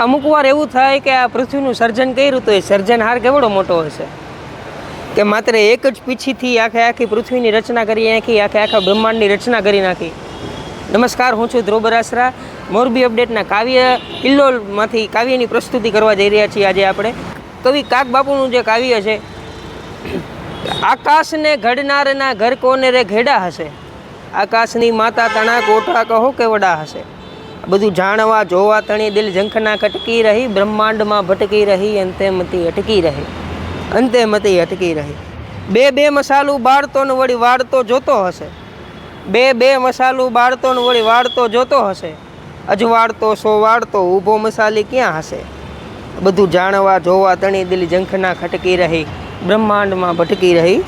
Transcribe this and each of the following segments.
અમુક વાર એવું થાય કે આ પૃથ્વીનું સર્જન કર્યું તો એ સર્જનહાર કેવડો મોટો હશે? કે માત્ર એક જ પીછીથી આખે આખી પૃથ્વીની રચના કરી નાખી, આખે આખા બ્રહ્માંડની રચના કરી નાખી. નમસ્કાર, હું છું ધ્રુવ મોરબી અપડેટના કાવ્ય કિલ્લોલમાંથી કાવ્યની પ્રસ્તુતિ કરવા જઈ રહ્યા છીએ આજે આપણે. કવિ કાક બાપુનું જે કાવ્ય છે, આકાશને ઘડનારના ઘર કોને રે ઘેડા હશે? આકાશની માતા તણા કોઠા કહો કે વડા હશે? બધું જાણવા, જોવા તણી દિલ ઝંખના કટકી રહી, બ્રહ્માંડમાં ભટકી રહી અંતેમતી અટકી રહી. અંતેમતી અટકી રહી. બે બે મસાલું બાળતો ને વળી વાળતો જોતો હશે. બે બે મસાલું બાળતો ને વળી વાળતો જોતો હશે. અજવાળતો સો વાળતો ઊભો મસાલી ક્યાં હશે? બધું જાણવા, જોવા તણી દિલ ઝંખના ખટકી રહી, બ્રહ્માંડમાં ભટકી રહી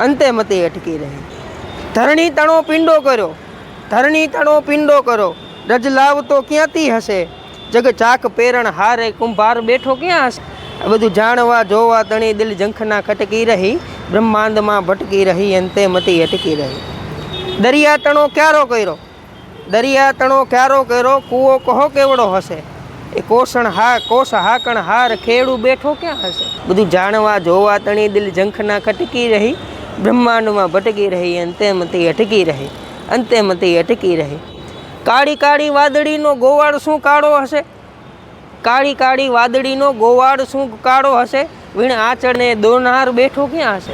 અંતેમતી અટકી રહી. ધરણી તણો પિંડો કર્યો. ધરણી તણો પિંડો કરો રજ લાવતો ક્યાંથી હશે? જગ ચાક પેરણ હારે કુંભાર બેઠો ક્યાં હશે? આ બધું જાણવા, જોવા તણી દિલ ઝંખના ખટકી રહી. બ્રહ્માંડમાં ભટકી રહી, અંતે મતી અટકી રહી. દરિયા તણો ક્યારો કર્યો? દરિયા તણો ક્યારો કર્યો? કૂવો કહો કેવડો હશે? એ કોષણ હા કોષ હાકણ હાર ખેડું બેઠો ક્યાં હશે? બધું જાણવા, જોવા તણી દિલ ઝંખના ખટકી રહી. બ્રહ્માંડમાં ભટકી રહી, અંતે મતી અટકી રહી. અંતે મતી અટકી રહી. કાળી કાળી વાદળીનો ગોવાળ શું કાળો હશે? કાળી કાળી વાદળીનો ગોવાળ શું કાળો હશે? વીણ આંચળને દોનાર બેઠો ક્યાં હશે?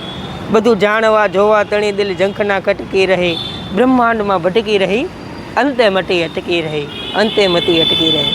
બધું જાણવા, જોવા, તણી દિલ ઝંખના કટકી રહી, બ્રહ્માંડમાં ભટકી રહી, અંતે મટી અટકી રહી, અંતે મતી અટકી રહી.